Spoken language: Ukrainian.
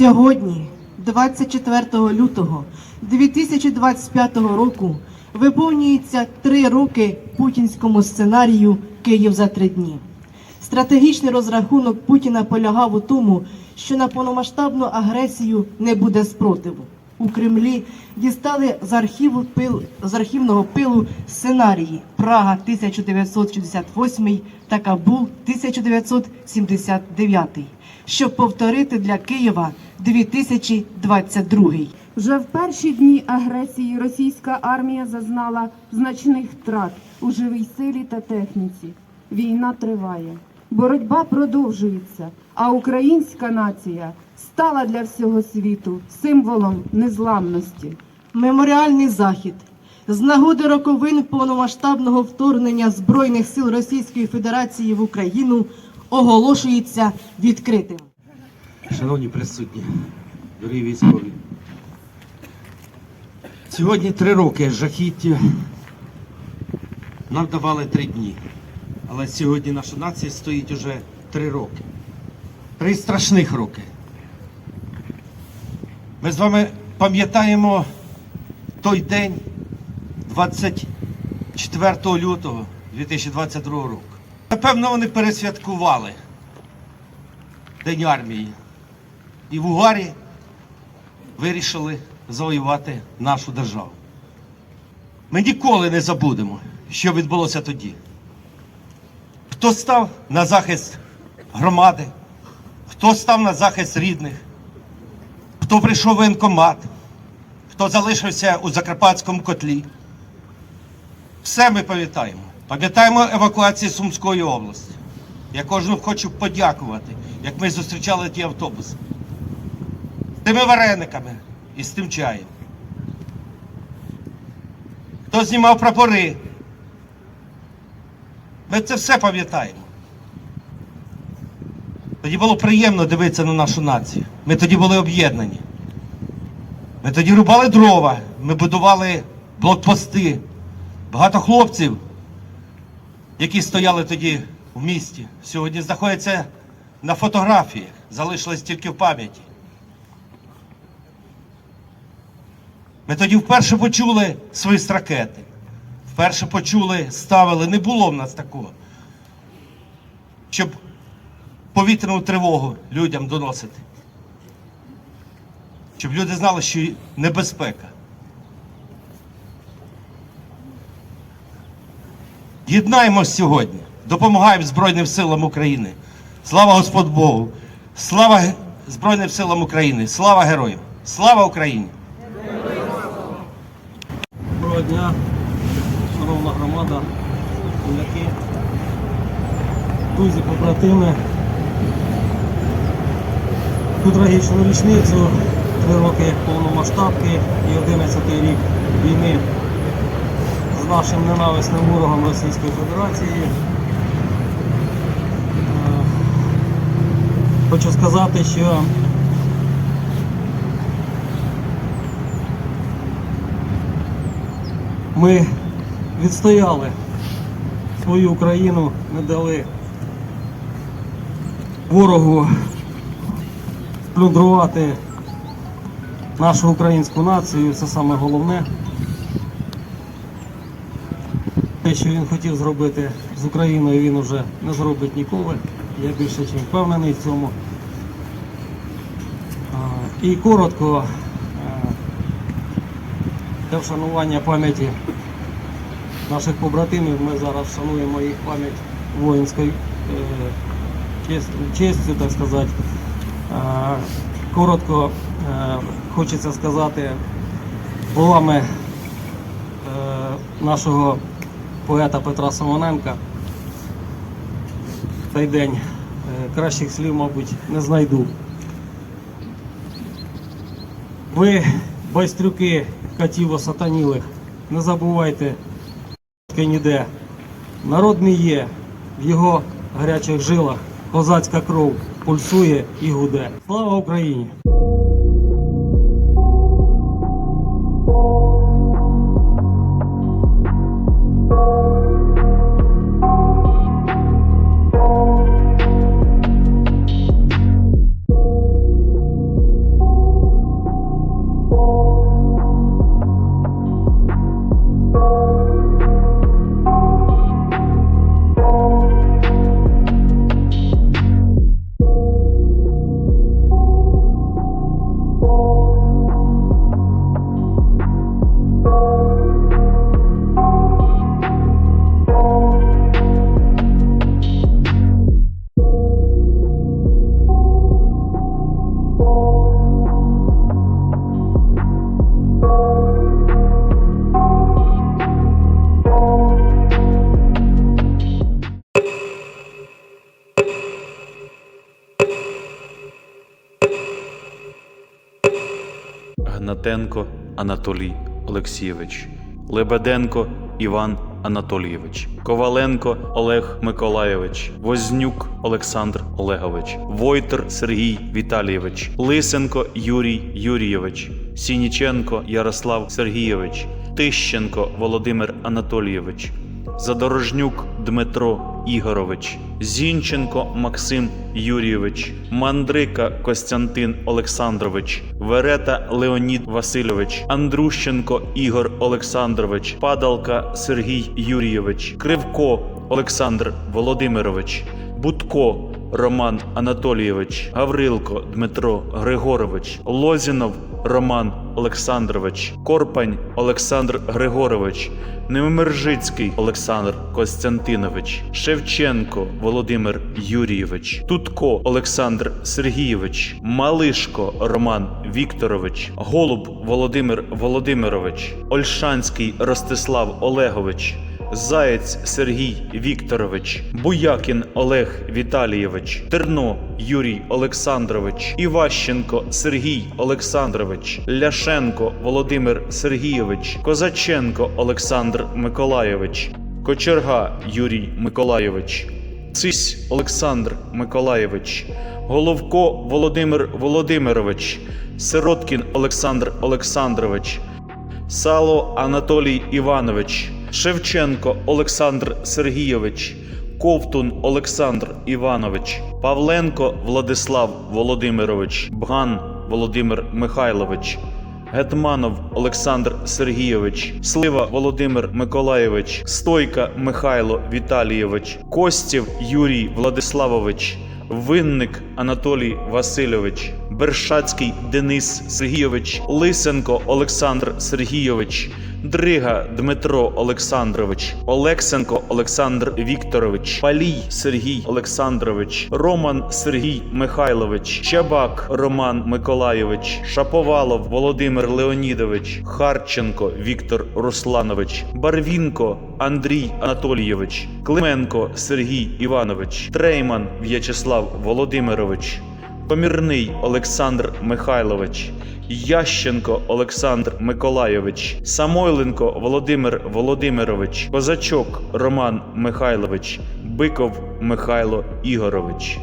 Сьогодні, 24 лютого 2025 року, виповнюється три роки путінському сценарію Київ за три дні. Стратегічний розрахунок Путіна полягав у тому, що на повномасштабну агресію не буде спротиву. У Кремлі дістали з архіву пил з архівного пилу сценарії Прага 1968 та Кабул 1979, щоб повторити для Києва 2022. Вже в перші дні агресії російська армія зазнала значних втрат у живій силі та техніці. Війна триває, боротьба продовжується, а українська нація стала для всього світу символом незламності. Меморіальний захід з нагоди роковин повномасштабного вторгнення Збройних сил Російської Федерації в Україну оголошується відкритим. Шановні присутні, дорогі військові. Сьогодні три роки жахіття. Нам давали три дні. Але сьогодні наша нація стоїть уже три роки. Три страшних роки. Ми з вами пам'ятаємо той день 24 лютого 2022 року. Напевно, вони пересвяткували День армії. І в Угарі вирішили завоювати нашу державу. Ми ніколи не забудемо, що відбулося тоді. Хто став на захист громади, хто став на захист рідних, хто прийшов в воєнкомат, хто залишився у Закарпатському котлі. Все ми пам'ятаємо. Пам'ятаємо евакуацію Сумської області. Я кожному хочу подякувати, як ми зустрічали ті автобуси. З тими варениками і з тим чаєм. Хто знімав прапори. Ми це все пам'ятаємо. Тоді було приємно дивитися на нашу націю. Ми тоді були об'єднані. Ми тоді рубали дрова, ми будували блокпости. Багато хлопців, які стояли тоді в місті, сьогодні знаходяться на фотографіях, залишились тільки в пам'яті. Ми тоді вперше почули свист ракети. Вперше почули, ставили. Не було в нас такого. Щоб повітряну тривогу людям доносити. Щоб люди знали, що небезпека. Єднаємось сьогодні, допомагаємо Збройним силам України. Слава Господь Богу! Слава Збройним силам України! Слава героям! Слава Україні! Доброго дня, шановна громада, земляки, друзі, побратими. Ту трагічну річницю, три роки повномасштабки і 11 рік війни з нашим ненависним ворогом Російської Федерації. Е, Хочу сказати, що Ми відстояли свою Україну, не дали ворогу плюндрувати нашу українську націю. Це саме головне. Те, що він хотів зробити з Україною, він вже не зробить ніколи. Я більше чим впевнений в цьому. І коротко е, для вшанування пам'яті наших побратимів. Ми зараз вшануємо їх пам'ять воїнською е, честю, так сказати. Е, Коротко е, хочеться сказати словами нашого поета Петра Симоненка. В той день кращих слів, мабуть, не знайду. Ви, байстрюки катів осатанілих, не забувайте ніде. Народ мій є, в його гарячих жилах козацька кров пульсує і гуде. Слава Україні! Гнатенко Анатолій Олексійович, Лебеденко Іван Анатолійович, Коваленко Олег Миколайович, Вознюк Олександр Олегович, Войтер Сергій Віталійович, Лисенко Юрій Юрійович, Сініченко Ярослав Сергійович, Тищенко Володимир Анатолійович, Задорожнюк Дмитро Ігорович, Зінченко Максим Юрійович, Мандрика Костянтин Олександрович, Верета Леонід Васильович, Андрущенко Ігор Олександрович, Падалка Сергій Юрійович, Кривко Олександр Володимирович, Будко Роман Анатолійович, Гаврилко Дмитро Григорович, Лозінов Роман Олександрович, Корпань Олександр Григорович, Немержицький Олександр Костянтинович, Шевченко Володимир Юрійович, Тутко Олександр Сергійович, Малишко Роман Вікторович, Голуб Володимир Володимирович, Ольшанський Ростислав Олегович. Заєць Сергій Вікторович, Буякін Олег Віталійович, Терно Юрій Олександрович, Іващенко Сергій Олександрович, Ляшенко Володимир Сергійович, Козаченко Олександр Миколайович, Кочерга Юрій Миколайович, Цись Олександр Миколайович, Головко Володимир Володимирович, Сироткін Олександр Олександрович, Сало Анатолій Іванович, Шевченко Олександр Сергійович, Ковтун Олександр Іванович, Павленко Владислав Володимирович, Бган Володимир Михайлович, Гетманов Олександр Сергійович, Слива Володимир Миколайович, Стойка Михайло Віталійович, Костів Юрій Владиславович, Винник Анатолій Васильович, Бершацький Денис Сергійович, Лисенко Олександр Сергійович, Дрига Дмитро Олександрович, Олексенко Олександр Вікторович, Палій Сергій Олександрович, Роман Сергій Михайлович, Чабак Роман Миколайович, Шаповалов Володимир Леонідович, Харченко Віктор Русланович, Барвінко Андрій Анатолійович, Клименко Сергій Іванович, Трейман В'ячеслав Володимирович. Помірний Олександр Михайлович, Ященко Олександр Миколайович, Самойленко Володимир Володимирович, Козачок Роман Михайлович, Биков Михайло Ігорович.